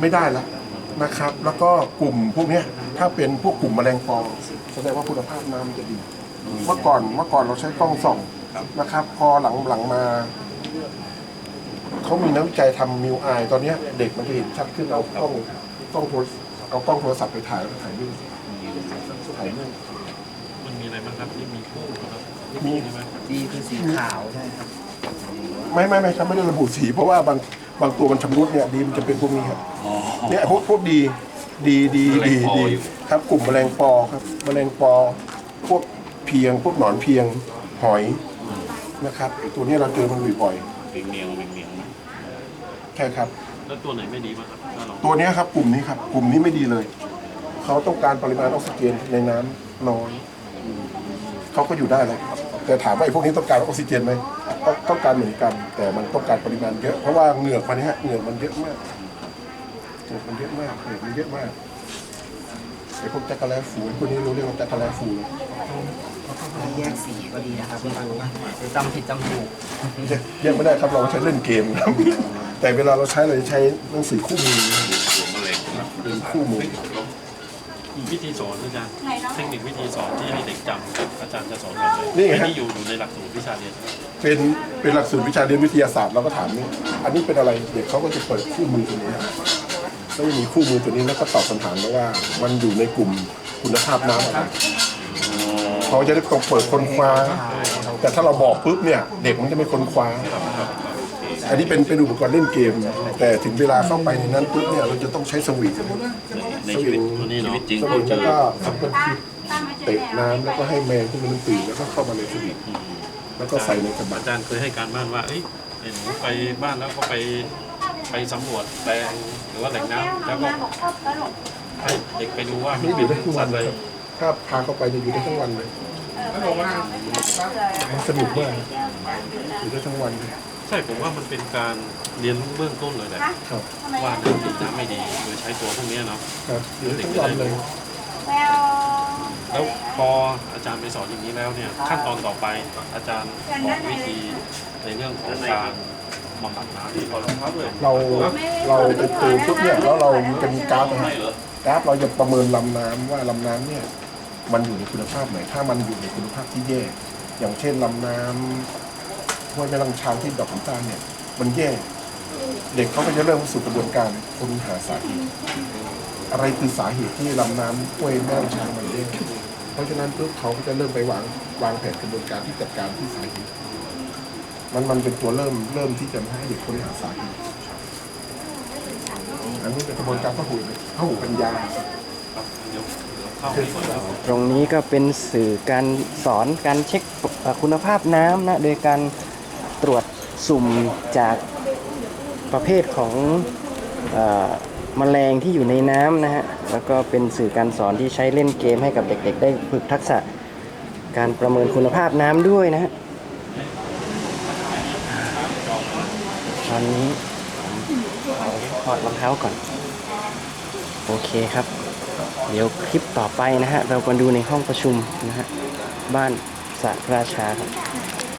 ไม่ได้แล้วนะครับ แล้วก็กลุ่มพวกเนี้ยถ้าเป็นพวกกลุ่มแมลงปอแสดงว่าคุณภาพน้ำจะดี เมื่อก่อนเมื่อก่อนเราใช้กล้องส่องนะครับ พอหลังหลังมาเขามีนักวิจัยทำมิวไอตอนเนี้ยเด็กมันจะเห็นชัดขึ้นเอากล้องกล้องโทรเอากล้องโทรศัพท์ไปถ่ายแล้วถ่ายรูปถ่ายรูปมันมีอะไรบ้างครับที่มีคู่ครับมีใช่ไหมดีคือสีขาวใช่ไหมครับ ไม่ไม่ไม่ครับไม่ได้ระบุสี เพราะว่าบางบางตัวมันชำรุดเนี่ยดีมันจะเป็นพวกนี้ครับเนี่ยพวกพวกดีดีดีดีดีครับกลุ่มแมลงปอครับแมลงปอ พวกเพียง พวกหนอนเพียงหอยนะครับไอ้ตัวนี้เราเจอมันบ่อยเมียงเมียงเมียงเมียงนะๆใช่ครับ แล้วตัวไหนไม่ดีบ้างครับถ้าเราตัวเนี้ยครับกลุ่มนี้ครับกลุ่มนี้ไม่ดีเลย เขาต้องการปริมาณออกซิเจนในน้ำน้อยเขาก็อยู่ได้แล้ว แต่ถามว่าไอ้พวกนี้ต้องการออกซิเจนไหมก็ต้องการเหมือนกัน แต่มันต้องการปริมาณเยอะเพราะว่าเหงือกมันเนี่ยเหงือกมันเยอะมากเหงือกมันเยอะมากเหงือกมันเยอะมากไอ้พวกจักรแลฟูพวกนี้รู้เรื่องว่าจักรแลฟูแล้วแยกสีก็ดีนะครับคุณตาหรือจำผิดจำถูกแยกไม่ได้ครับเราใช้เล่นเกมครับแต่เวลาเราใช้เราจะใช้หนังสือคู่มือตัวมะเร็งครับเป็นคู่ มือวิธีสอนอาจารย์เทคนิควิธีสอนที่ให้เด็กจำอาจารย์จะสอนแบบไหนไอ้ที่อยู่อยู่ในหลักสูตรวิชาเรียนเป็นเป็นหลักสูตรวิชาเรียนวิทยาศาสตร์เราก็ถามนี่อันนี้เป็นอะไรเด็กเขาก็จะเปิดคู่มือตัวนี้ก็จะมีคู่มือตัวนี้แล้วก็ตอบคำถามแล้วว่า มันอยู่ในกลุ่มคุณภาพน้ำอะไรเขาจะได้ต้องเปิดคนคว้า แต่ถ้าเราบอกปุ๊บเนี่ย เด็กมันจะไม่คนคว้า อันนี้เป็นเป็นอุปกรณ์เล่นเกม แต่ถึงเวลาเข้าไปในนั้นปุ๊บเนี่ยเราจะต้องใช้สวิงในชีวิตตัวนี้เนาะสวิงแล้วก็สับกระทิเตะน้ำแล้วก็ให้แมงพวกนี้มันตื่นแล้วก็เข้ามาในสวิงแล้วก็ใส่ในกระบะอาจารย์เคยให้การบ้านว่าเอ้ยไอ้หนูไปบ้านแล้วก็ไปไปสำรวจแปลงหรือว่าแหล่งน้ำแล้วก็ให้เด็กไปดูว่ามันนี่อเป็ยู่นได้ทั้งสัวัตนว์อะไรครับถ้าพาเข้าไปจะอยู่ได้ทั้งวันเลยมันสนุกมากอยู่ได้ทั้งวันเลย ใช่ผมว่ามันเป็นการเรียนรู้เบื้องต้นเลยแหละครับว่าเรื่องติดน้ำไม่ดีโดยใช้ตัวพวกเนี้ยเนาะครับอยู่ได้ทั้งวันเลย แล้วพออาจารย์ไปสอนอย่างนี้แล้วเนี่ยขั้นตอนต่อไปอาจารย์บอกวิธีในเรื่องของการบำบัดน้ำที่พอเราครับเลยเราเราไปเจอปุ๊บเนี่ยแล้วเราจะมีกราฟนะครับกราฟเราจะประเมินลำน้ำว่าลำน้ำเนี่ยมันอยู่ในคุณภาพไหนถ้ามันอยู่ในคุณภาพที่แย่อย่างเช่นลำน้ำ ห้วยแม่ลำชางที่ดอกน้ำตาลเนี่ยมันแย่เด็กเขาก็จะเริ่มสู่กระบวนการค้นหาสาเหตุอะไรคือสาเหตุที่ลำน้ำห้วยแม่ลำชางมันแย่เพราะฉะนั้นปุ๊บเขาก็จะเริ่มไปวางวางแผนกระบวนการที่จัดการที่สาเหตุมันมันเป็นตัวเริ่มเริ่มที่จะให้เด็กค้นหาสาเหตุอันนี้เป็นกระบวนการพหูพหูปัญญาข้าไปก่อนครับตรงนี้ก็เป็นสื่อการสอนการเช็คคุณภาพน้ำนะ โดยการ ตรวจสุ่มจากประเภทของอ่อแมลงที่อยู่ในน้ำนะฮะ แล้วก็เป็นสื่อการสอนที่ใช้เล่นเกมให้กับเด็ก ๆ ได้ฝึกทักษะการประเมินคุณภาพน้ำด้วยนะฮะตอนนี้ถอดรองเท้าก่อน โอเคครับ เดี๋ยวคลิปต่อไปนะฮะ เรามาดูในห้องประชุมนะฮะ บ้านสระราชาครับ